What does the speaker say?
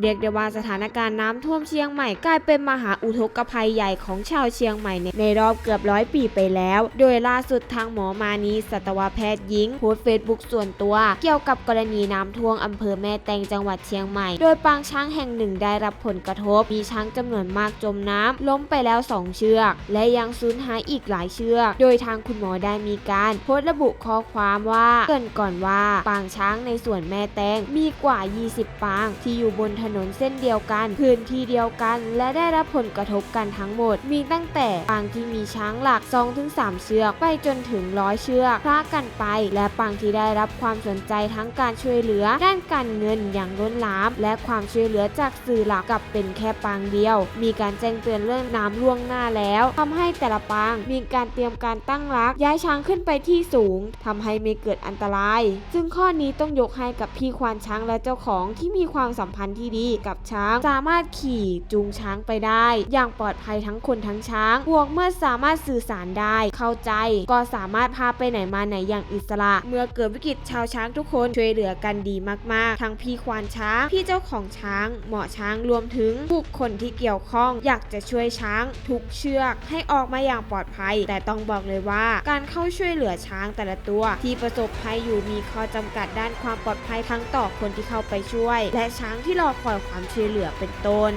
เรียกได้ว่าสถานการณ์น้ำท่วมเชียงใหม่กลายเป็นมหาอุทกภัยใหญ่ของชาวเชียงใหม่ในรอบเกือบร้อยปีไปแล้ว โดยล่าสุดทางหมอมานีสัตวแพทย์หญิงโพสต์เฟซบุ๊กส่วนตัว เกี่ยวกับกรณีน้ำท่วมอำเภอแม่แตงจังหวัดเชียงใหม่ โดยปางช้างแห่งหนึ่งได้รับผลกระทบ มีช้างจำนวนมากจมน้ำล้มไปแล้ว 2 เชือก และยังสูญหายอีกหลายเชือก โดยทางคุณหมอได้มีการโพสต์ระบุข้อความว่าเกินก่อนว่าปางช้างในส่วนแม่แตงมีกว่า 20 ปางที่อยู่บนถถนนเส้นเดียวกัน พื้นที่เดียวกัน และได้รับผลกระทบกันทั้งหมด มีตั้งแต่ปางที่มีช้างหลัก 2-3 เชือก ไปจนถึงร้อยเชือกคล้ากันไป และปางที่ได้รับความสนใจทั้งการช่วยเหลือ ด้านการเงินอย่างล้นหลาม และความช่วยเหลือจากสื่อหลักกลับเป็นแค่ปางเดียว มีการแจ้งเตือนเรื่องน้ำล่วงหน้าแล้วทำให้แต่ละปางมีการเตรียมการตั้งรัก ย้ายช้างขึ้นไปที่สูงทำให้ไม่เกิดอันตราย ซึ่งข้อนี้ต้องยกให้กับพี่ควานช้างและเจ้าของที่มีความสัมพันธ์ที่ดีกับช้าง สามารถขี่จูงช้างไปได้ อย่างปลอดภัยทั้งคนทั้งช้างบวกเมื่อสามารถสื่อสารได้ เข้าใจ ก็สามารถพาไปไหนมาไหนอย่างอิสระ เมื่อเกิดวิกฤตชาวช้างทุกคนช่วยเหลือกันดีมากๆ ทั้งพี่ควานช้าง พี่เจ้าของช้าง หมอช้างรวมถึงบุคคลที่เกี่ยวข้อง อยากจะช่วยช้างทุกเชือกให้ออกมาอย่างปลอดภัย แต่ต้องบอกเลยว่าการเข้าช่วยเหลือช้างแต่ละตัว ที่ประสบภัยอยู่มีข้อจำกัดด้านความปลอดภัยทั้งต่อคนที่เข้าไปช่วย และช้างที่รอคอยความช่วยเหลือเป็นต้น